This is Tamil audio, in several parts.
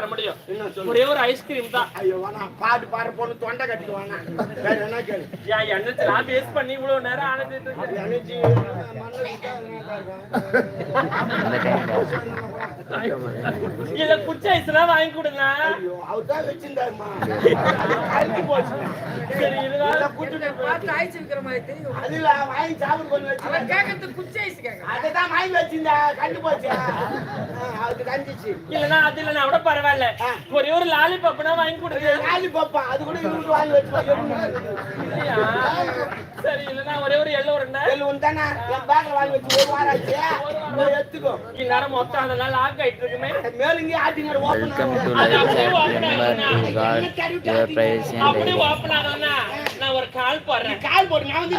தர முடியும். ஒரே ஒரு ஐஸ்கிரீம் தான். ஐயோ வேணாம் பாட்டு பாடுற பொண்ணு தொண்டை வேற என்ன கேளு? என் எண்ணத்தை நான் பேஸ் பண்ணி இவ்வளவு நேரம் ஆனது அது இத குச்ச ஐஸ்லாம் வாங்கி கொடுங்க. ஐயோ அவர் தான் வச்சிருந்தாருமா. அழுத்தி போச்சு. சரி இதுதான் இதை கூட்டிட்டு போய் பார்த்து ஆயிடுச்சு இருக்கிற மாதிரி தெரியும். அதுல வாங்கி சாப்பிட கொஞ்சம் வச்சு கேட்கறது குச்சி ஐஸ் கேட்க அதுதான் வாங்கி வச்சிருந்தா கண்டு போச்சு? அதுக்கு கஞ்சிச்சு இல்லனா அது இல்லனா கூட பரவாயில்ல ஆ. ஒரே ஒரு லாலிபாப்னா வாங்கி கொடுங்க. காலி பாப்பா அது கூட இவருக்கு வாங்கி வச்சு? சரி இல்லனா ஒரே ஒரு எல்லோ இருந்தா ஒன்று தானே? என் பேக்கில் வாங்கி வச்சு ஒரு வாரம் ஆச்சு. இதை எடுத்துக்கோ. இந்நேரம் மொத்தம் அதெல்லாம் லாக் ஆயிட்டு இருக்குமே. ஆட்டிங்க welcome to got your privacy and அப்படியே ஓப்பன் ஆகலன்னா நான் ஒரு கால் போடுறேன். கால் போட்டு நான் வந்து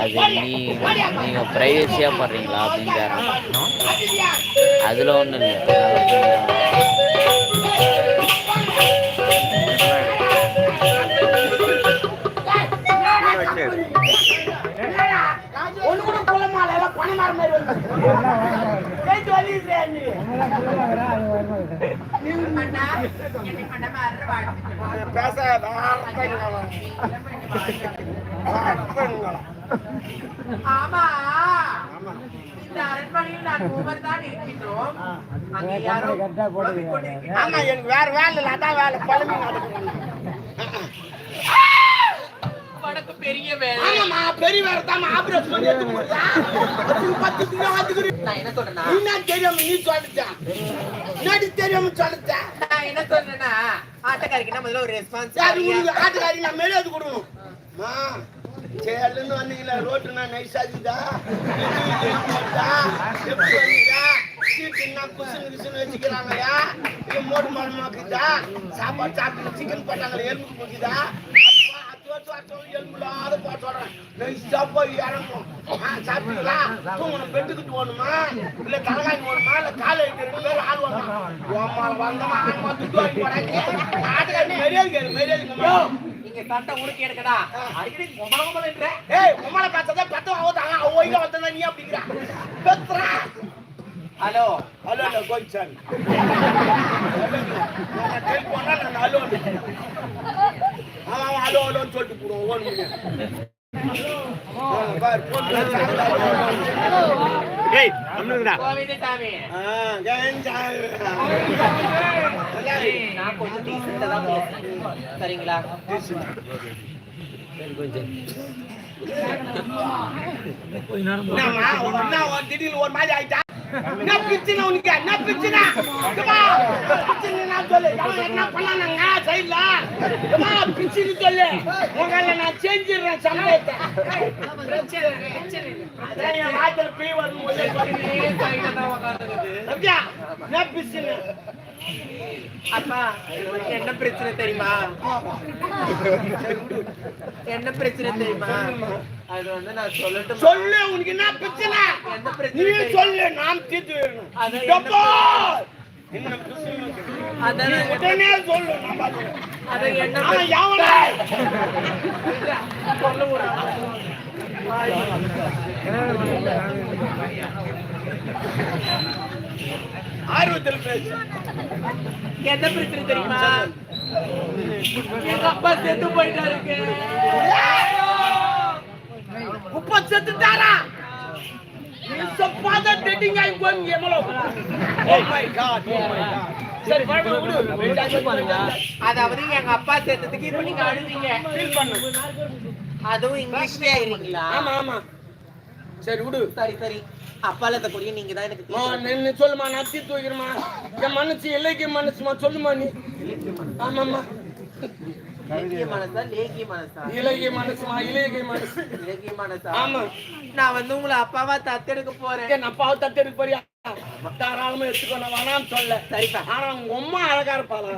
நீங்க பிரைவசியா பண்றீங்களா அதுல ஒண்ணு இல்லை. ஒண்ணு கூட குளமால எல்லாம் பணமாற மாதிரி வந்து கேட்டு வலியுதே நீ பேசாத ஆமா. இந்த அரண்மனையில் நான் மூவர் தான் இருக்கின்றோம். அங்கே யாரோ புலம்பிக் கொண்டிருக்கிறார்கள். ஆமா எனக்கு வேற வேலை இல்லை. அதான் வேலை. பழமி பெரிய வேலை. ஆமாம்மா பெரிய வேற தான் ஆபரேஷன் பண்ணி எடுத்து போடுறா அதுக்கு பத்து கிலோ. வந்துக்கிறேன் நான் என்ன சொல்றேன்னா என்ன தெரியாம நீ சொல்லிட்ட? என்னடி தெரியாம சொல்லிட்ட? நான் என்ன சொல்றேன்னா ஆட்டக்காரிக்கு முதல்ல ஒரு ரெஸ்பான்ஸ் அது ஆட்டுக்காரி நான் மேலே அது கொடுக்கணும். மா சேலுன்னு வந்தீங்களா ரோட்டு நான் நைஸ் எப்படி வந்தீங்க சீட்டுன்னா குசுன்னு குசுன்னு வச்சுக்கிறாங்கயா மோடு சாப்பாடு சாப்பிட்டு சிக்கன் போட்டாங்களே எலும்பு போக்குதா எலும்புலாத போட்டு நைஸா போய் இறங்கும் சாப்பிட்டீங்களா பெட்டுக்கிட்டு போகணுமா இல்ல தலைகாணி போகணுமா இல்ல காலை வைக்க ரெண்டு ஆள் வந்தமா ஆன்மா துட்டு வாங்கி போறாங்க ஆட்டுக்காரி மரியாதை மரியாதை நீங்க சட்டை உனக்கு எடுக்கடா. அடிக்கடி குமல குமல என்ற ஏய் உம்மளை பார்த்ததே பத்து ஆகுதாங்க ஓய்ல வந்ததா நீ அப்படிங்கிற. பெத்ரா ஹலோ. ஹலோ ஹலோ கோயிச்சாமி டெலிஃபோனா நான் ஹலோ அவன் ஹலோ ஹலோன்னு சொல்லிட்டு போடுவோம் ஓன் போன் ஏய் அம்னுடா கோவிந்தசாமி ஆ நான் கொஞ்சம் டீசெண்டா தான் சரிங்களா திடீர்னு ஒரு மாதிரி ஆயிட்டா? என்ன பிரச்சனை உனக்கு? என்ன பிரச்சனை? சொல்லு. என்ன பிரச்சனை சொல்லு. உங்களை நான் செஞ்சிடுறேன்? என்ன பிரச்சனை? அப்பா என்ன பிரச்சனை தெரியுமா? என்ன பிரச்சனை தெரியுமா? அது வந்து நான் சொல்லட்டும்? சொல்லு உனக்கு என்ன பிரச்சனை? என்ன பிரச்சனை? சொல்லு நான் தீர்த்து உடனே சொல்லு. அது என்ன அவன் எவனே? சொல்ல ஒரு ஆர்வத்தில் என்ன பிரச்சனை தெரியுமா? எங்க அப்பா செத்து போயிட்டாருங்க. உப்ப செத்துட்டாரா? It's a father dating I going எமலோ Oh my god oh my god. சரி பாருங்க விடு. அதாவது எங்க அப்பா செத்ததுக்கு இப்ப நீங்க பண்ணு. அதுவும் இங்கிலீஷ்லயே ஆமா ஆமா. சரி விடு. சரி சரி. அப்பால கூடிய நீங்க தான் எனக்கு சொல்லுமா நான் தீர்த்து வைக்கிறேமா என் மனசு இலக்கிய மனசுமா சொல்லுமா நீ? ஆமாம்மா. இலக்கிய மனசா லேகிய மனசா? இலக்கிய மனசுமா இலக்கிய மனசு. இலக்கிய மனசா? ஆமா. நான் வந்து உங்களை அப்பாவா தத்தெடுக்க போறேன். என் அப்பாவை தத்தெடுக்க போறியா? தாராளமா எடுத்துக்கோ நான் வேணாம்னு சொல்ல. சரிப்பா. ஆனா உங்க அம்மா அழகா இருப்பாளா?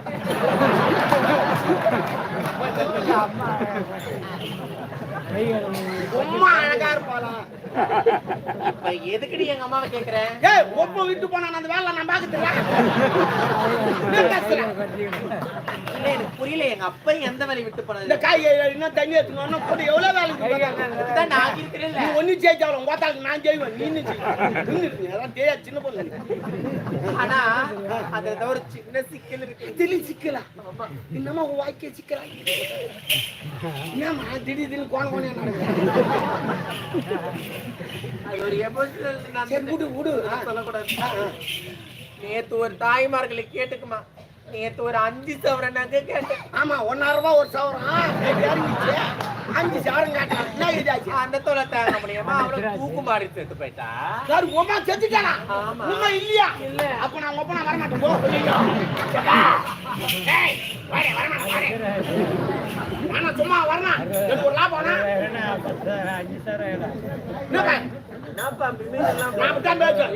எதுக்குடி எங்க அம்மாவை கேக்குறேன் ஏய் ஒப்ப விட்டு போனா அந்த வேலை நான் பாக்குறேன் இல்ல. எனக்கு புரியல. எங்க அப்பா எந்த வேலையை விட்டு இந்த போனது காய் இன்னும் தண்ணி எடுத்துக்கணும் கூட எவ்வளவு வேலை இருக்கு அதான் நான் இருக்கிறேன்ல நீ ஒண்ணு ஜெயிச்சாலும் பார்த்தாலும் நான் ஜெயிவேன் நீ நின்னு அதான் தெரியாது. சின்ன பொண்ணு. ஆனா அதுல ஏதோ ஒரு சின்ன சிக்கல் இருக்கு. திடீர்னு சிக்கலாம் இன்னமா உன் வாழ்க்கைய சிக்கலாம் ஏமா திடீர் திடீர்னு கோண நேத்து ஒரு தாய்மார்களை கேட்டுக்குமா? நேத்து ஒரு அஞ்சு சவர நகை கேட்டேன் ஆமா ஒன்னாயிரம் ரூபாய் ஒரு சவரம். அஞ்சு சவரம் கேட்டான் அந்த தொலை தாங்க முடியுமா அவளை தூக்கு மாறி செத்து போயிட்டா. சார் உமா செத்துட்டானா. உமா இல்லையா? இல்ல. அப்ப நான் ஒப்ப நான் வரமாட்டேன். போ. ஐயோ. வேணாம், சும்மா வரணும் எனக்கு ஒரு லாபம்.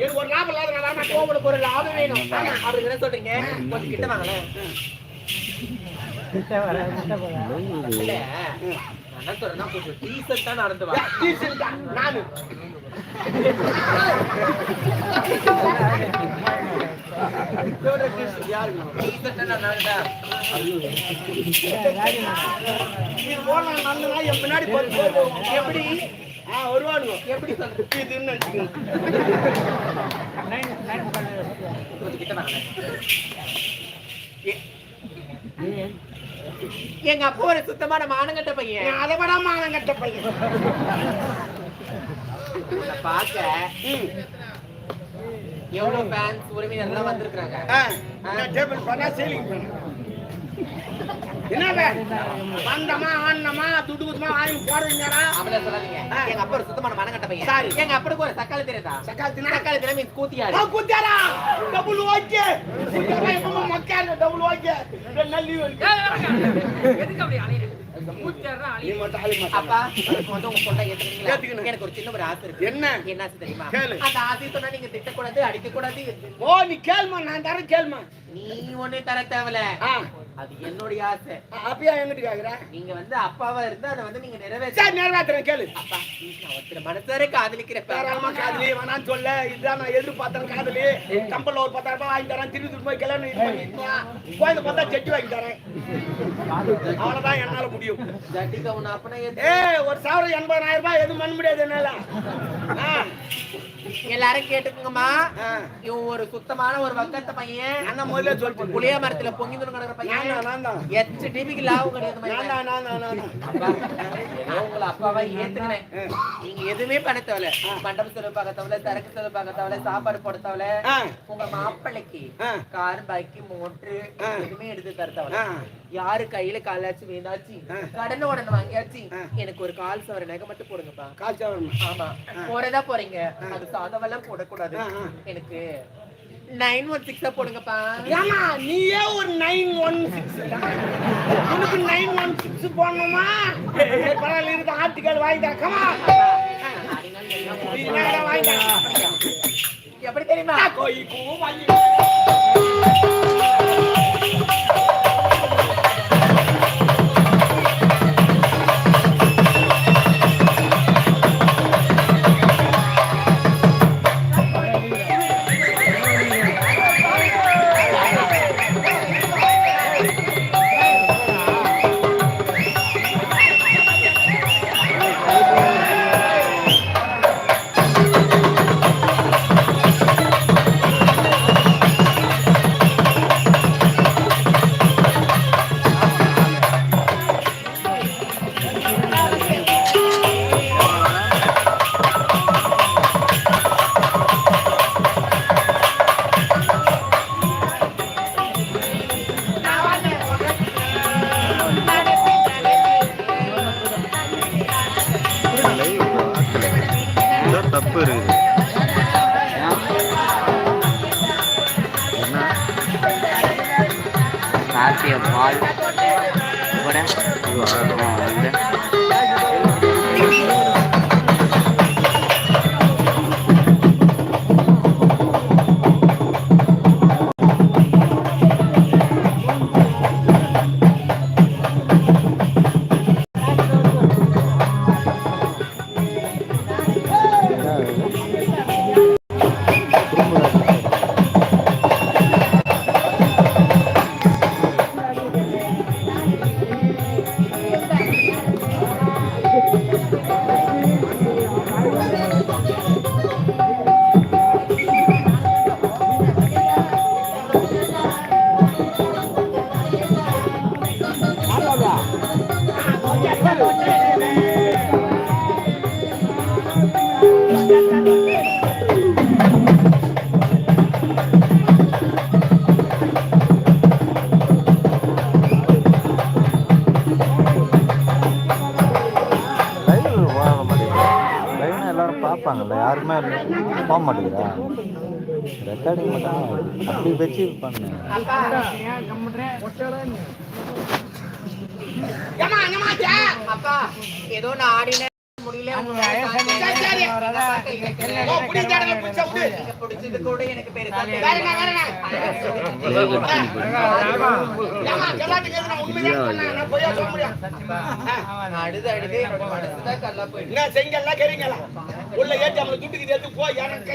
எனக்கு ஒரு லாபம் இல்லாத நான். உங்களுக்கு ஒரு லாபம் வேணும். அப்படி என்ன சொல்றீங்க? கொஞ்சம் கிட்ட வாங்களேன் இல்ல நான் என்ன சொல்றேன்னா கொஞ்சம் டீசெண்டா நடந்து வா. நானு. பின்னாடி. எப்படி வருவானுங்க. எப்படி இதுன்னு நினைச்சுக்கோங்க. எங்க அப்பா ஒரு சுத்தமான மானங்கட்ட பையன் அதை விட மானம் கெட்ட பையன். பார்க்க. எவ்வளவு ஃபேன்ஸ் உரிமையாளர் எல்லாம் வந்திருக்காங்க நான் டேபிள் பண்ணா சீலிங் பண்ணேன். என்ன வே? வந்தமா ஆனமா துட்டு குத்துமா வாங்கி போடுறீங்கடா அவளை சொல்லாதீங்க. எங்க அப்பா ஒரு சுத்தமான மானங்கட்ட பையன் சரி. எங்க அப்பனுக்கு ஒரு தக்காளி தெரியுதா சக்கால் தின்னா தக்காளி தெரியாம மீன் கூத்தியாரு குத்தியாரா டபுள் ஓகே மக்காரு டபுள் ஓகே எதுக்கு அப்படி அலையுது? அப்பா வந்து உங்க பொண்ணை ஏத்துக்கிறீங்களா ஏத்துக்கணும். எனக்கு ஒரு சின்ன ஒரு ஆசை இருக்கு என்ன என்ன ஆசை தெரியுமா அந்த ஆசை சொன்னா நீங்க திட்டக்கூடாது அடிக்கக்கூடாது ஓ நீ கேளுமா நான் தரேன் கேளுமா நீ ஒண்ணு தர தேவையில்ல அது என்னுடைய ஆசை. அப்பயா எங்கிட்டு கேக்குற? நீங்க வந்து அப்பாவா இருந்தா அதை வந்து நீங்க நிறைவேற்ற. நிறைவேற்றுறேன் கேளு. அப்பா ஒருத்தர் மனசார காதலிக்கிறேன் தாராளமா காதலி வேணாம்னு சொல்ல. இதுதான் நான் எதிர்பார்த்தேன் காதலி. கம்பல்ல ஒரு பத்தாயிரம் ரூபாய் வாங்கி தரேன் திருப்பி திருப்பி போய் கல்யாணம் இது பண்ணிட்டு வா. கோயில பார்த்தா செட்டி வாங்கி தரேன் அவ்வளவுதான் என்னால முடியும். ஜட்டிக்க உன்னை அப்பனா ஏய் ஒரு சவரம் எண்பதாயிரம் ரூபாய் எதுவும் பண்ண முடியாது என்னால. எல்லாரும் கேட்டுக்குங்கம்மா. இவன் ஒரு சுத்தமான ஒரு வக்கத்த பையன். அண்ணன் முதல்ல சொல்லிட்டு புளிய மரத்துல பொங்கி கிடக்குற பையன். டிபிக்கு லாபம் கிடையாது உங்களை அப்பாவா ஏத்துக்கிறேன் நீங்க எதுவுமே பண்ண தேவையில்ல. மண்டபம் செலவு பார்க்க தேவையில்ல சரக்கு செலவு பார்க்க தேவையில்ல சாப்பாடு போட தேவையில்ல. உங்க மாப்பிள்ளைக்கு. Car bike motor. எதுவுமே எடுத்து தர. தேவையில்ல. யாரு கையில காலாச்சு வீணாச்சு. கடனை உடனே வாங்கியாச்சு. எனக்கு ஒரு கால் சவர நகை மட்டும் போடுங்கப்பா. கால் சவரம். ஆமா. போறதா போறீங்க. அது சாதவெல்லாம் போடக்கூடாது. எனக்கு நைன் ஒன் சிக்ஸா போடுங்கப்பா. ஏம்மா, நீயே ஒரு நைன் ஒன் சிக்ஸ். உனக்கு நைன் ஒன் சிக்ஸ் போடணுமா? பரவாயில்ல இருக்கு ஆட்டுக்கால் வாங்கி தரேன். கமா இது நேரா வாங்கி தரேன்? எப்படி தெரியுமா? கோயி பூ வாங்கி கார்த்திய பால் கூட இதுவா ஆ, இருப்பாங்கல்ல யாருமே போக மாட்டேங்கிறா ரெக்கார்டிங் மட்டும் அப்படி வச்சு பண்ணு. ஏமா என்னமாச்சா அப்பா ஏதோ நான் ஆடின முடியல பிடிச்சது கூட எனக்கு நான் அழுது அழுது மனசுதான் கல்லா போயிடுச்சு. என்ன செங்கல்லாம் கறிங்களா? உள்ள ஏற்றி அவங்களை துட்டுக்கு எடுத்து போ எனக்கு